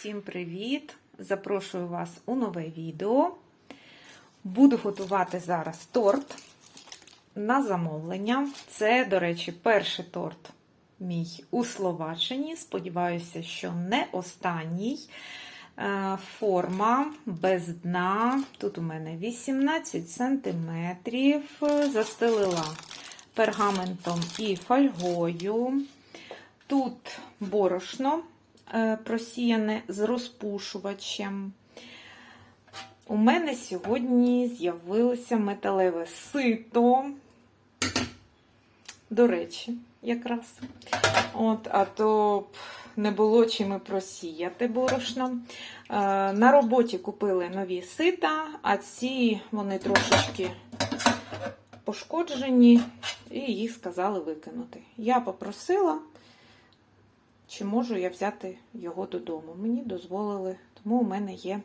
Всім привіт! Запрошую вас у нове відео. Буду готувати зараз торт на замовлення. Це, до речі, перший торт мій у Словаччині. Сподіваюся, що не останній. Е, Форма без дна. Тут у мене 18 см. Застелила пергаментом і фольгою. Тут борошно просіяне з розпушувачем. У мене сьогодні з'явилося металеве сито. До речі, якраз. От, А то не було чим і просіяти борошно. Е, На роботі купили нові сита, а ці вони трошечки пошкоджені, і їх сказали викинути. Я попросила, чи можу я взяти його додому. Мені дозволили, тому у мене є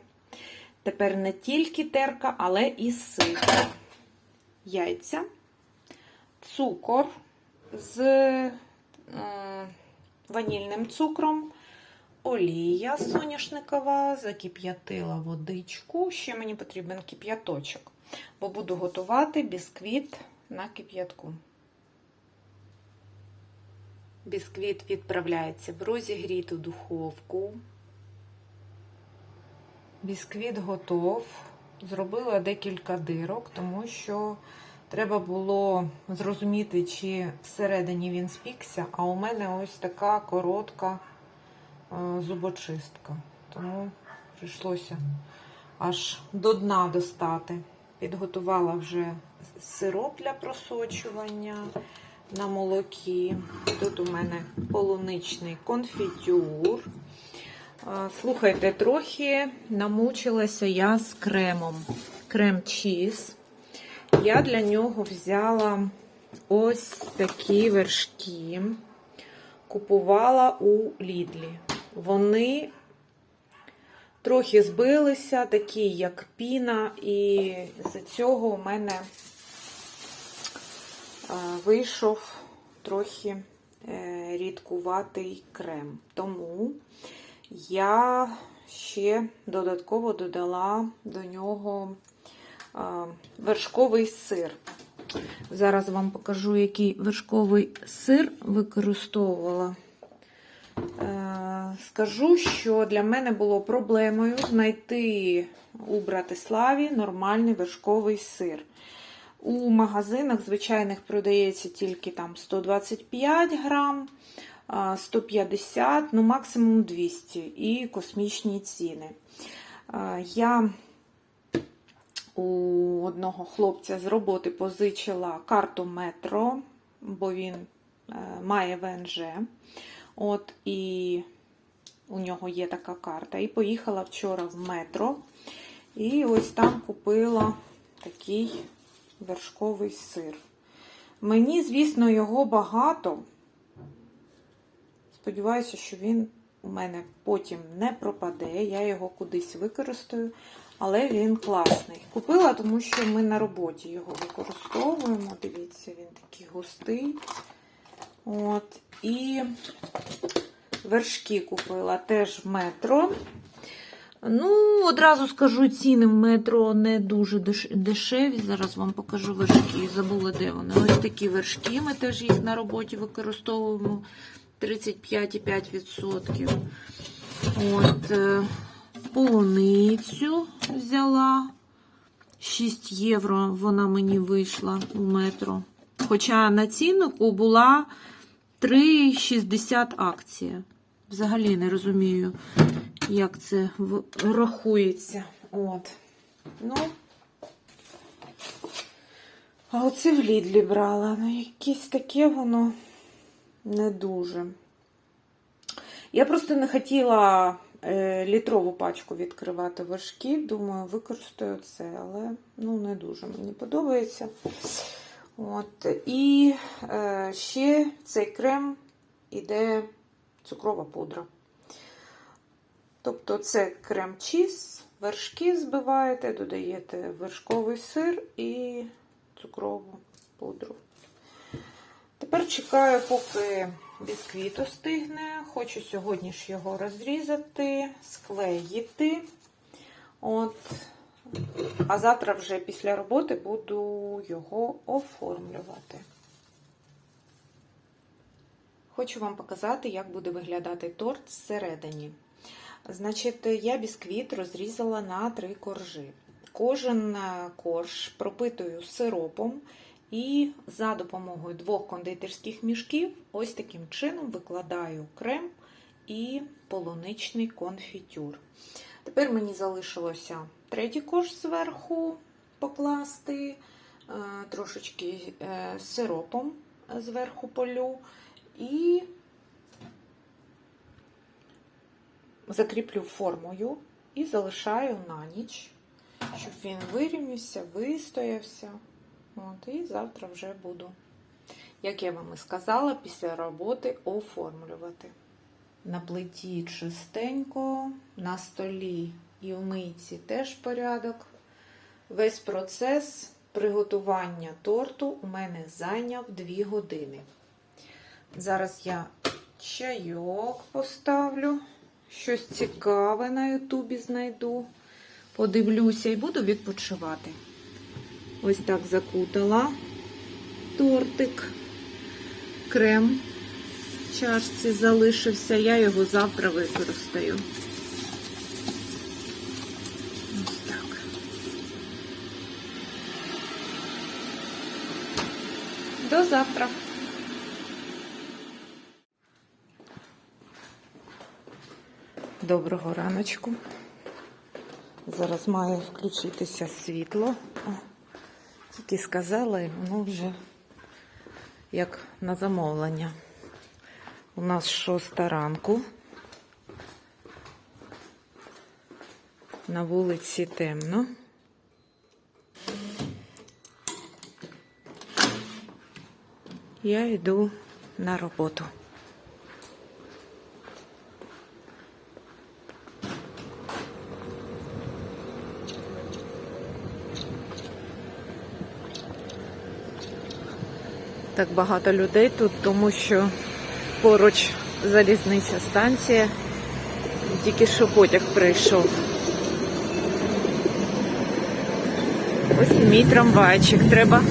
тепер не тільки терка, але і сито. Яйця, цукор з е, ванільним цукром, олія соняшникова, закип'ятила водичку. Ще мені потрібен кип'яточок, бо буду готувати бісквіт на кип'ятку. Бісквіт відправляється в розігріту духовку. Бісквіт готов. Зробила декілька дирок, тому що треба було зрозуміти, чи всередині він спікся, а у мене ось така коротка е, зубочистка. Тому прийшлося аж до дна достати. Підготувала вже сироп для просочування на молокі. Тут у мене полуничний конфітюр. Слухайте, трохи намучилася я з кремом. Крем чіз. Я для нього взяла ось такі вершки. Купувала у Лідлі. Вони трохи збилися, такі, як піна, і з цього у мене вийшов трохи рідкуватий крем. Тому я ще додатково додала до нього вершковий сир. Зараз вам покажу, який вершковий сир використовувала. Скажу, що для мене було проблемою знайти у Братиславі нормальний вершковий сир. У магазинах звичайних продається тільки там 125 грам, 150, ну максимум 200 і космічні ціни. Я у одного хлопця з роботи позичила карту метро, бо він має ВНЖ. От, і у нього є така карта. І поїхала вчора в метро. І ось там купила такий вершковий сир. Мені, звісно, його багато. Сподіваюся, що він у мене потім не пропаде, я його кудись використаю, але він класний. Купила, тому що ми на роботі його використовуємо. Дивіться, він такий густий. От. І вершки купила теж метро. Ну, одразу скажу, ціни в метро не дуже дешеві. Зараз вам покажу вершки. Забула, де вони. Ось такі вершки. Ми теж їх на роботі використовуємо 35,5%. От, е, полуницю взяла. 6 євро вона мені вийшла у метро. Хоча на ціннику була 3,60 акція. Взагалі не розумію, як це рахується. От. Ну, а оце в Лідлі брала. Ну, якесь таке воно не дуже. Я просто не хотіла е, літрову пачку відкривати вершків. Думаю, використаю це, але ну, не дуже мені подобається. От. І е, ще цей крем іде цукрова пудра. Тобто це крем чіз, вершки збиваєте, додаєте вершковий сир і цукрову пудру. Тепер чекаю, поки бісквіт остигне. Хочу сьогодні ж його розрізати, склеїти. От. А завтра вже після роботи буду його оформлювати. Хочу вам показати, як буде виглядати торт зсередині. Значить, я бісквіт розрізала на три коржі. Кожен е, корж пропитую сиропом і за допомогою двох кондитерських мішків ось таким чином викладаю крем і полуничний конфітюр. Тепер мені залишилося третій корж зверху покласти, е, трошечки е, сиропом зверху полю і закріплю формою і залишаю на ніч, щоб він вирівнявся, вистоявся. От, і завтра вже буду, як я вам і сказала, після роботи оформлювати. На плиті чистенько, на столі і в мийці теж порядок. Весь процес приготування торту у мене зайняв 2 години. Зараз я чайок поставлю, щось цікаве на Ютубі знайду. Подивлюся і буду відпочивати. Ось так закутала тортик, крем в чашці залишився, я його завтра використаю. До завтра. Доброго раночку. Зараз має включитися світло. О, тільки сказала, і воно вже як на замовлення. У нас шоста ранку. На вулиці темно. Я йду на роботу. Так багато людей тут, тому що поруч залізнича станція. Тільки що потяг прийшов. Ось мій трамвайчик. Треба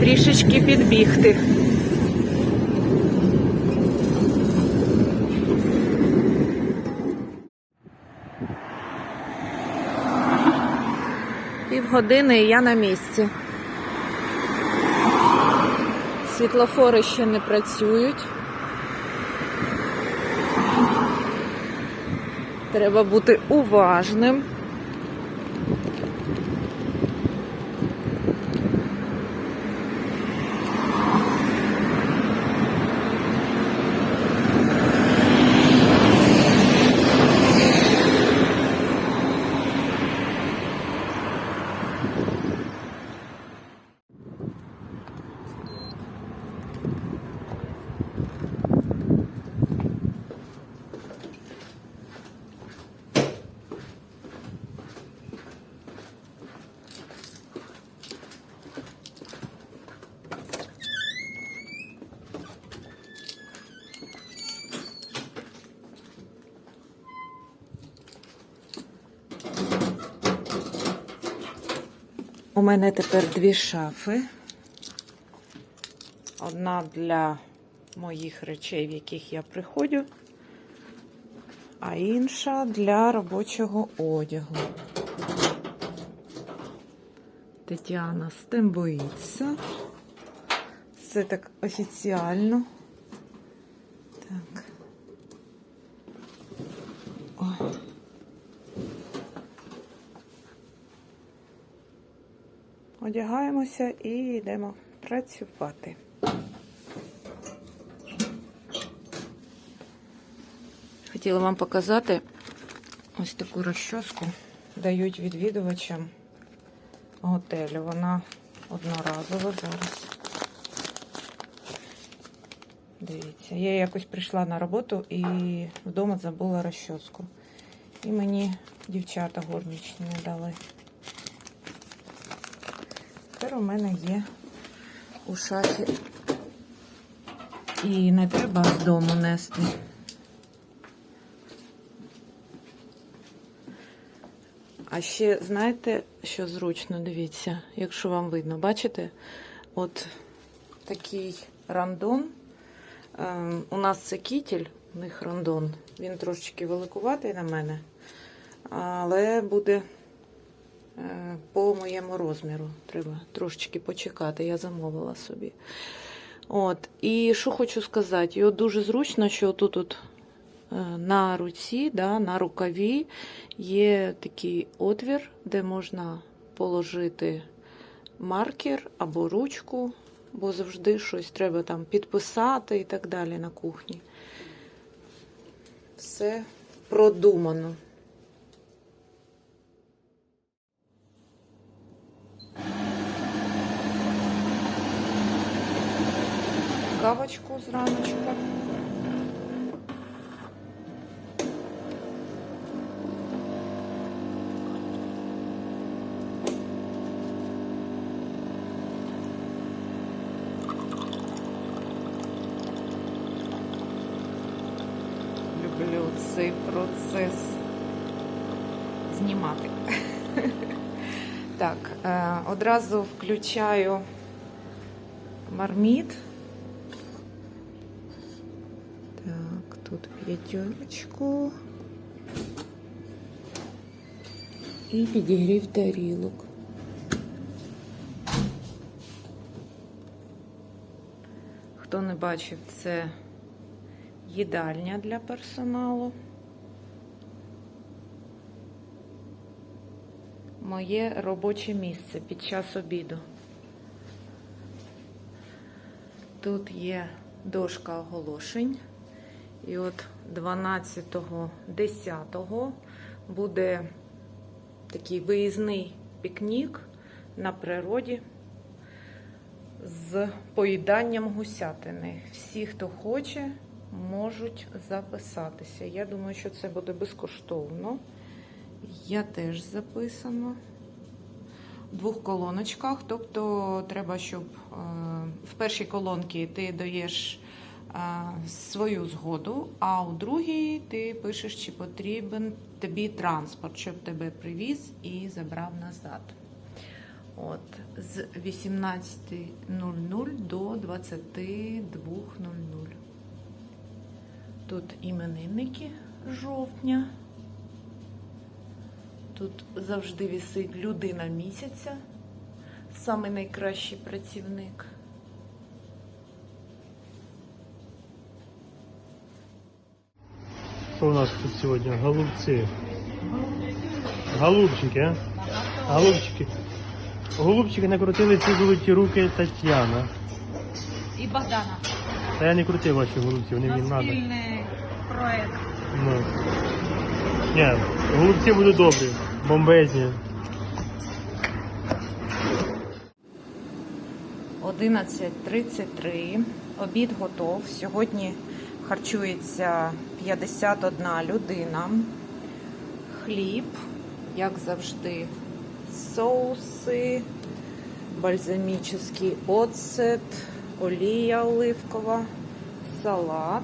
трішечки підбігти. Півгодини і я на місці. Світлофори ще не працюють. Треба бути уважним. У мене тепер дві шафи. Одна для моїх речей, в яких я приходжу, а інша для робочого одягу. Тетяна з тим боїться. Все так офіціально. Так. Ой. Одягаємося і йдемо працювати. Хотіла вам показати ось таку розчоску. Дають відвідувачам готелю. Вона одноразова зараз. Дивіться, я якось прийшла на роботу і вдома забула розчоску. І мені дівчата горничні не дали. Тепер у мене є у шафі І не треба з дому нести. А ще знаєте, що зручно, дивіться, якщо вам видно, бачите? От такий рандон. Ем, у нас це кітель, у них рандон. Він трошечки великуватий на мене, але буде по моєму розміру. Треба трошечки почекати. Я замовила собі. От, і що хочу сказати, його дуже зручно, що тут от е, на руці, да, на рукаві є такий отвір, де можна положити маркер або ручку, бо завжди щось треба там підписати і так далі на кухні. Все продумано. Кавочку зраночку. Люблю цей процес знімати. Так, одразу включаю марміт. П'ятерочку. І підігрів тарілок. Хто не бачив, це їдальня для персоналу. Моє робоче місце під час обіду. Тут є дошка оголошень. І от 12.10 буде такий виїзний пікнік на природі з поїданням гусятини. Всі, хто хоче, можуть записатися. Я думаю, що це буде безкоштовно. Я теж записана. В двох колоночках. Тобто, треба, щоб е, в першій колонці ти даєш свою згоду, а у другій ти пишеш, чи потрібен тобі транспорт, щоб тебе привіз і забрав назад. От, з 18.00 до 22.00. Тут іменинники жовтня. Тут завжди висить людина місяця, самий найкращий працівник. Что у нас тут сегодня? Голубцы. Голубчики, а? Голубчики. Голубчики накрутили ці золоті руки Тетяна. і Богдана. Та я не крутив ваші голубці, вони мені треба. спільний проект. Ну. Ні, голубці будуть добрі, бомбезні. 11.33. Обід готов. Сьогодні харчується 51 людина. Хліб, як завжди, соуси, бальзамічний оцет, олія оливкова, салат,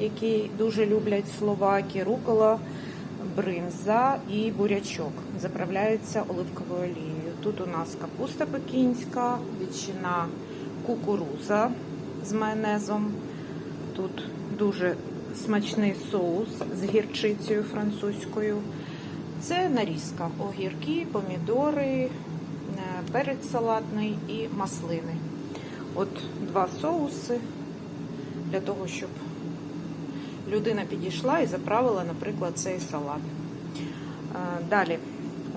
який дуже люблять словаки, рукола, бринза і бурячок. Заправляються оливковою олією. Тут у нас капуста пекінська, ветчина кукуруза з майонезом. Тут дуже смачний соус з гірчицею французькою. Це нарізка, огірки, помідори, е, перець салатний і маслини. От два соуси для того, щоб людина підійшла і заправила, наприклад, цей салат. Е, Далі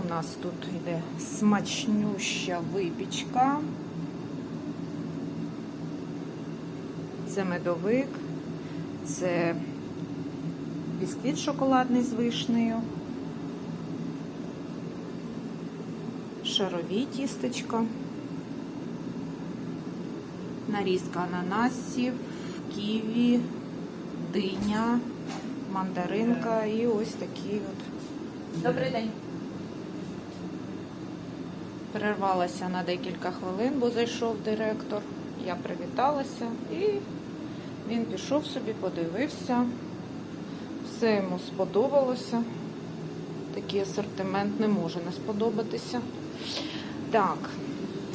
у нас тут йде смачнюща випічка. Це медовик, це бісквіт шоколадний з вишнею, шарові тістечка, нарізка ананасів, ківі, диня, мандаринка і ось такий от. Добрий день. Перервалася на декілька хвилин, бо зайшов директор. Я привіталася і Він пішов собі, подивився. Все йому сподобалося. Такий асортимент не може не сподобатися. Так,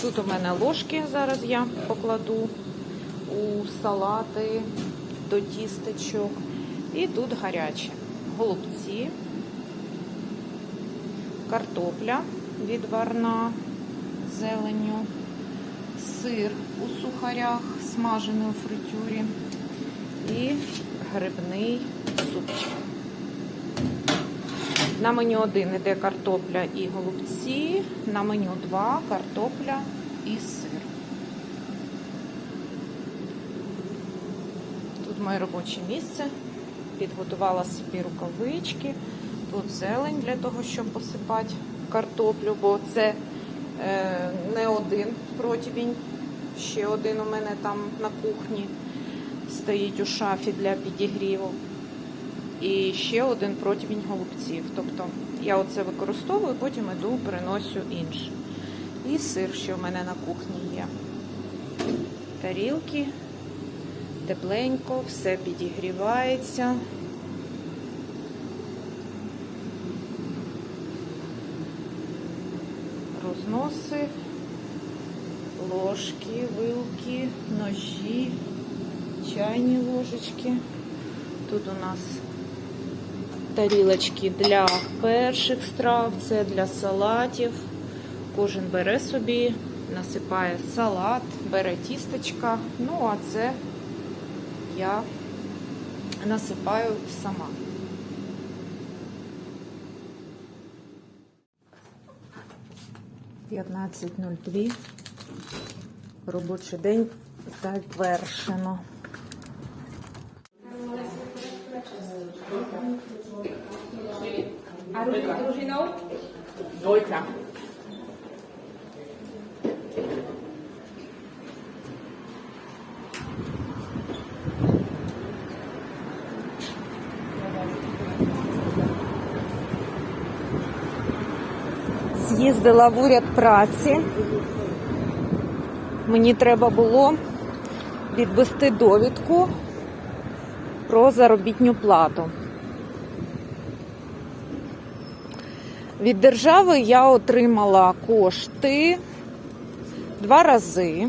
тут у мене ложки зараз я покладу у салати до тістечок. І тут гаряче. Голубці, картопля відварна з зеленню, сир у сухарях, смажений у фритюрі і грибний супчик. На меню один іде картопля і голубці, на меню два картопля і сир. Тут моє робоче місце. Підготувала собі рукавички. Тут зелень для того, щоб посипати картоплю, бо це е, не один противень. Ще один у мене там на кухні стоїть у шафі для підігріву. І ще один противень голубців. Тобто я оце використовую, потім іду, переношу інше. І сир, що в мене на кухні є. Тарілки, тепленько, все підігрівається. Розноси, ложки, вилки, ножі, чайні ложечки. Тут у нас тарілочки для перших страв, це для салатів. Кожен бере собі, насипає салат, бере тістечка. Ну, а це я насипаю сама. П'ятнадцять. Робочий день завершено. Двойка. З'їздила в уряд праці. Мені треба було відвести довідку про заробітню плату. Від держави я отримала кошти два рази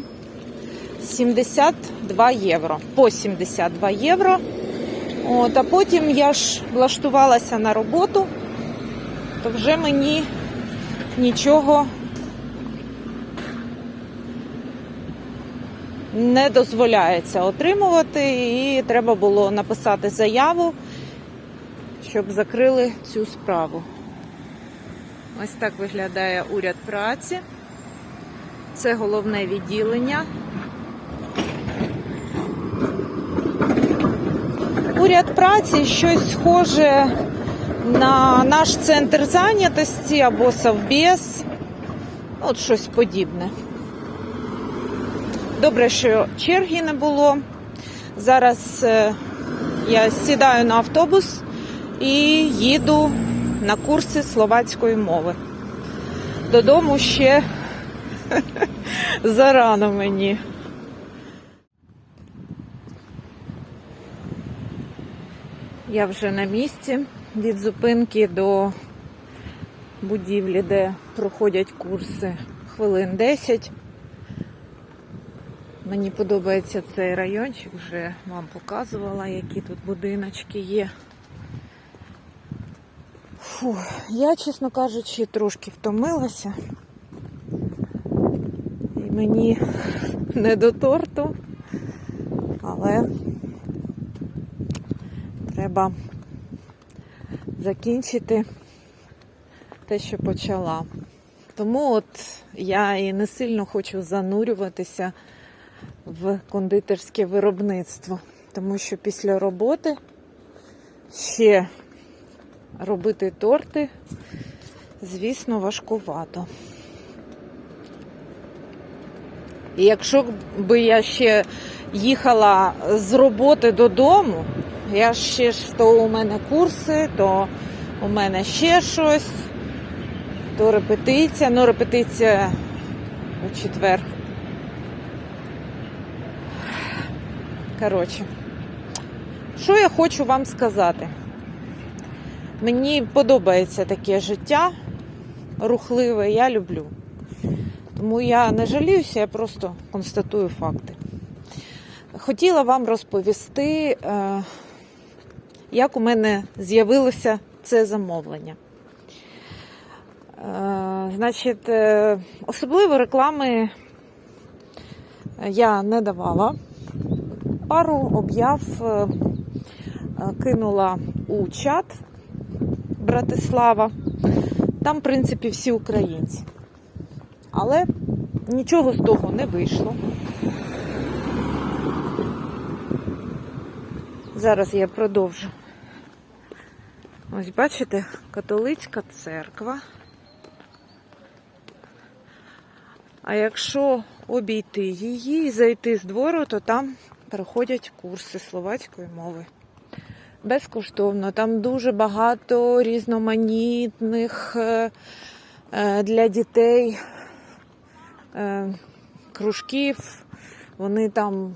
72 євро. По 72 євро. От, а потім я ж влаштувалася на роботу, то вже мені нічого не дозволяється отримувати, і треба було написати заяву, щоб закрили цю справу. Ось так виглядає уряд праці. Це головне відділення. Уряд праці щось схоже на наш центр зайнятості або Совбез. От щось подібне. Добре, що черги не було. Зараз е, я сідаю на автобус і їду на курси словацької мови. Додому ще зарано мені. Я вже на місці від зупинки до будівлі, де проходять курси хвилин 10. Мені подобається цей райончик, вже вам показувала, які тут будиночки є. Фу, я, чесно кажучи, трошки втомилася. І мені не до торту, але треба закінчити те, що почала. Тому от я і не сильно хочу занурюватися в кондитерське виробництво, тому що після роботи ще робити торти, звісно, важкувато. І якщо би я ще їхала з роботи додому, я ще ж то у мене курси, то у мене ще щось, то репетиція, ну репетиція у четвер. Коротше, Що я хочу вам сказати? Мені подобається таке життя рухливе, я люблю. Тому я не жаліюся, я просто констатую факти. Хотіла вам розповісти, е, як у мене з'явилося це замовлення. Е, Значить, е, особливо реклами я не давала. Пару об'яв кинула у чат Братислава. Там, в принципі, всі українці. Але нічого з того не вийшло. Зараз я продовжу. Ось бачите, католицька церква. А якщо обійти її і зайти з двору, то там проходять курси словацької мови. Безкоштовно. Там дуже багато різноманітних е, е, для дітей е, кружків. Вони там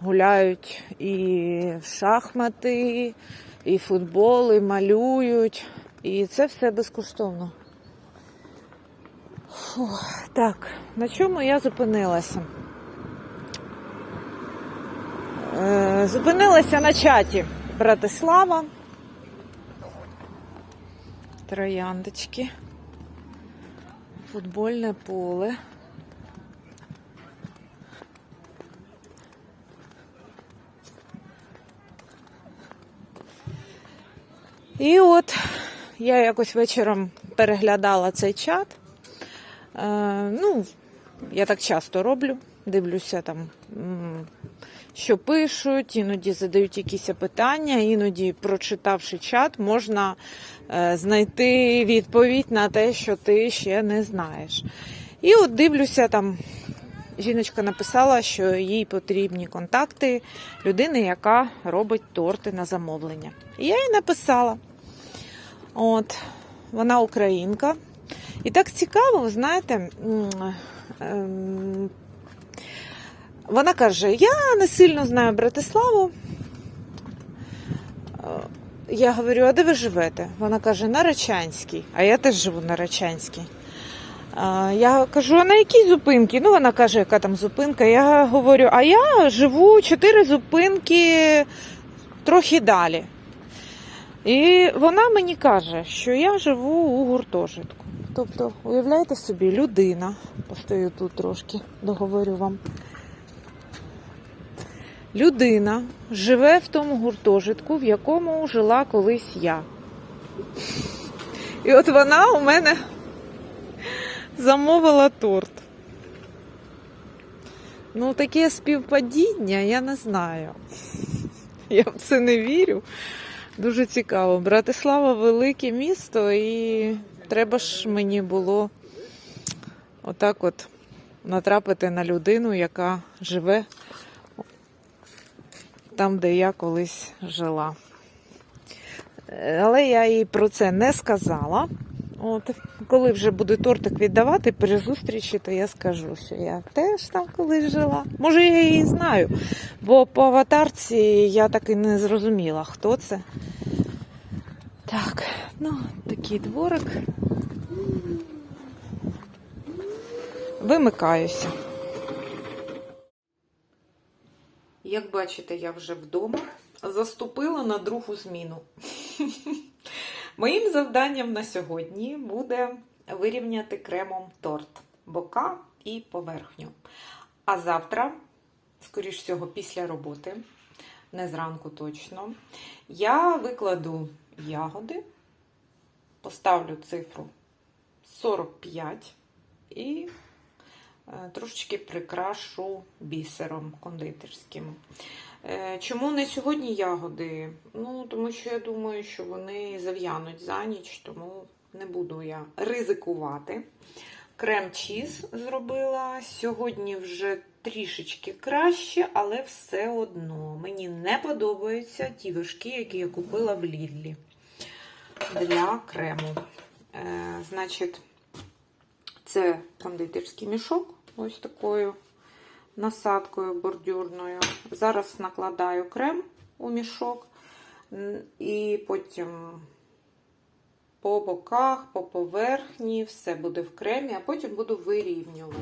гуляють і в шахмати, і футбол, і малюють. І це все безкоштовно. Фу, так, на чому я зупинилася? Е, Зупинилася на чаті Братислава. Трояндочки. Футбольне поле. І от я якось вечором переглядала цей чат. Е, ну, я так часто роблю, дивлюся там, що пишуть, іноді задають якісь питання, іноді, прочитавши чат, можна е, знайти відповідь на те, що ти ще не знаєш. І от дивлюся там. Жіночка написала, що їй потрібні контакти людини, яка робить торти на замовлення. І я їй написала. От, вона українка. І так цікаво, знаєте, ем, вона каже: я не сильно знаю Братиславу. Е, Я говорю, а де ви живете? Вона каже, на Рачанській, а я теж живу на Рачанській. Я кажу, а на якій зупинці? Ну, вона каже, яка там зупинка. Я говорю, а я живу чотири зупинки трохи далі. І вона мені каже, що я живу у гуртожитку. Тобто, уявляєте собі, людина, постою тут трошки, договорю вам. Людина живе в тому гуртожитку, в якому жила колись я. І от вона у мене замовила торт. Ну, таке співпадіння, я не знаю. Я в це не вірю. Дуже цікаво. Братислава велике місто, і треба ж мені було отак от натрапити на людину, яка живе там, де я колись жила. Але я їй про це не сказала. От, коли вже буду тортик віддавати при зустрічі, то я скажу, що я теж там колись жила. Може, я її знаю, бо по аватарці я так і не зрозуміла, хто це. Так, ну, такий дворик. Вимикаюся. Як бачите, я вже вдома заступила на другу зміну. Моїм завданням на сьогодні буде вирівняти кремом торт, бока і поверхню. А завтра, скоріш всього, після роботи, не зранку точно, я викладу ягоди, поставлю цифру 45 і трошечки прикрашу бісером кондитерським. Е, Чому не сьогодні ягоди? Ну, тому що я думаю, що вони зав'януть за ніч, тому не буду я ризикувати. Крем чіз зробила. Сьогодні вже трішечки краще, але все одно мені не подобаються ті вершки, які я купила в Лідлі для крему. Е, значить, це кондитерський мішок, ось такою насадкою бордюрною. Зараз накладаю крем у мішок. І потім по боках, по поверхні, все буде в кремі, а потім буду вирівнювати.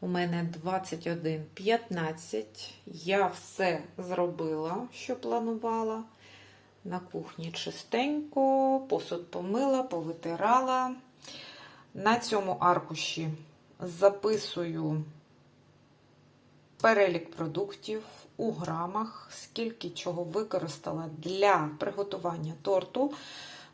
У мене 21.15. Я все зробила, що планувала. На кухні чистенько, посуд помила, повитирала. На цьому аркуші записую перелік продуктів у грамах, скільки чого використала для приготування торту.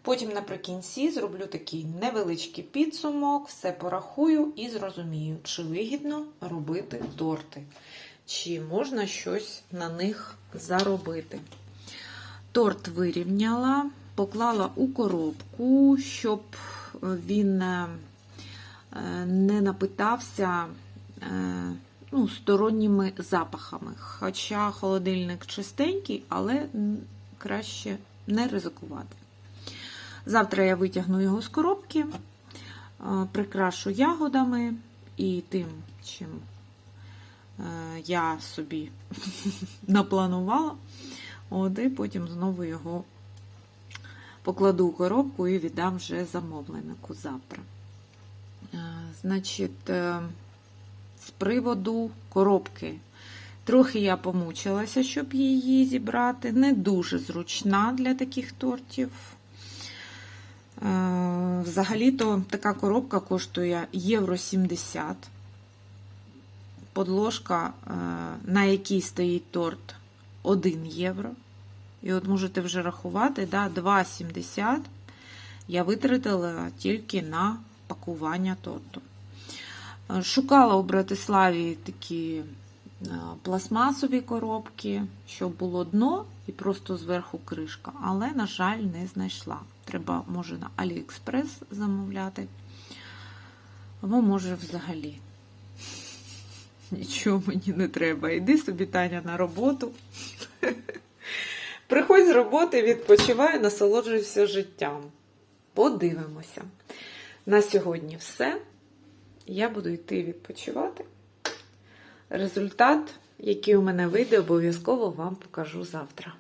Потім наприкінці зроблю такий невеличкий підсумок, все порахую і зрозумію, чи вигідно робити торти, чи можна щось на них заробити. Торт вирівняла, поклала у коробку, щоб він е, не напитався е, ну, сторонніми запахами. Хоча холодильник чистенький, але краще не ризикувати. Завтра я витягну його з коробки, е, прикрашу ягодами і тим, чим е, я собі напланувала. От, і потім знову його покладу у коробку і віддам вже замовленику завтра. Е, Значить, е, з приводу коробки. Трохи я помучилася, щоб її зібрати. Не дуже зручна для таких тортів. Е, Взагалі-то така коробка коштує євро 70. Подложка, на якій стоїть торт, 1 євро. І от можете вже рахувати, да, 2,70 я витратила тільки на пакування торту. Е, Шукала у Братиславі такі е, пластмасові коробки, щоб було дно і просто зверху кришка, але, на жаль, не знайшла. Треба, може, на Aliexpress замовляти, або може взагалі. Нічого мені не треба. Іди собі, Таня, на роботу. Приходь з роботи, відпочивай, насолоджуйся життям. Подивимося. На сьогодні все. Я буду йти відпочивати. Результат, який у мене вийде, обов'язково вам покажу завтра.